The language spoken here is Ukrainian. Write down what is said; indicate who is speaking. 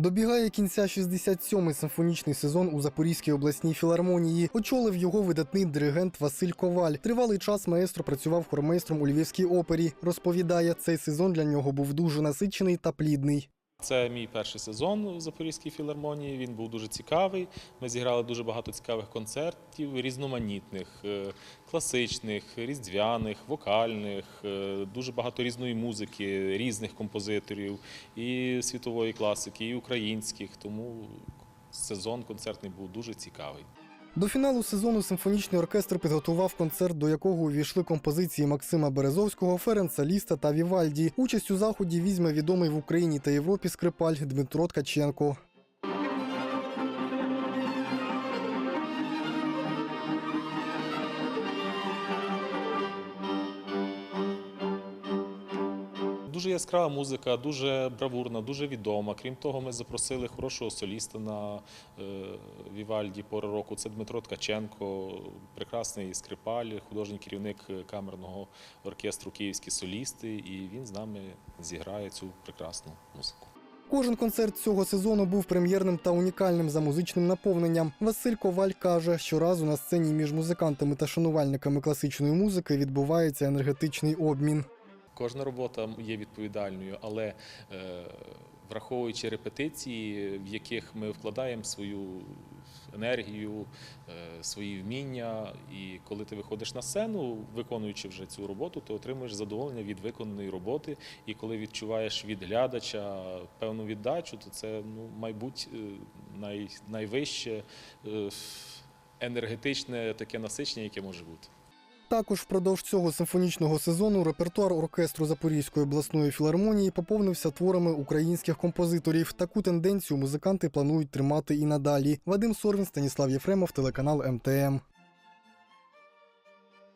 Speaker 1: Добігає кінця 67-й симфонічний сезон у Запорізькій обласній філармонії. Очолив його видатний диригент Василь Коваль. Тривалий час маестро працював хормейстром у Львівській опері. Розповідає, цей сезон для нього був дуже насичений та плідний.
Speaker 2: Це мій перший сезон у Запорізькій філармонії. Він був дуже цікавий. Ми зіграли дуже багато цікавих концертів, різноманітних, е, класичних, різдвяних, вокальних, е, дуже багато різної музики, різних композиторів, і світової класики, і українських. Тому сезон концертний був дуже цікавий.
Speaker 1: До фіналу сезону симфонічний оркестр підготував концерт, до якого увійшли композиції Максима Березовського, Ференца Ліста та Вівальді. Участь у заході візьме відомий в Україні та Європі скрипаль Дмитро Ткаченко.
Speaker 2: Дуже яскрава музика, дуже бравурна, дуже відома. Крім того, ми запросили хорошого соліста на е, Вівальді пори року. Це Дмитро Ткаченко, прекрасний скрипаль, художній керівник камерного оркестру Київські солісти, і він з нами зіграє цю прекрасну музику.
Speaker 1: Кожен концерт цього сезону був прем'єрним та унікальним за музичним наповненням. Василь Коваль каже, щоразу на сцені між музикантами та шанувальниками класичної музики відбувається енергетичний обмін.
Speaker 2: Кожна робота є відповідальною, але е, враховуючи репетиції, в яких ми вкладаємо свою енергію, е, свої вміння, і коли ти виходиш на сцену, виконуючи вже цю роботу, то отримуєш задоволення від виконаної роботи. І коли відчуваєш від глядача певну віддачу, то це ну, мабуть е, най, найвище енергетичне таке насичення, яке може бути.
Speaker 1: Також впродовж цього симфонічного сезону репертуар оркестру Запорізької обласної філармонії поповнився творами українських композиторів. Таку тенденцію музиканти планують тримати і надалі. Вадим Сорвін, Станіслав Єфремов, телеканал МТМ.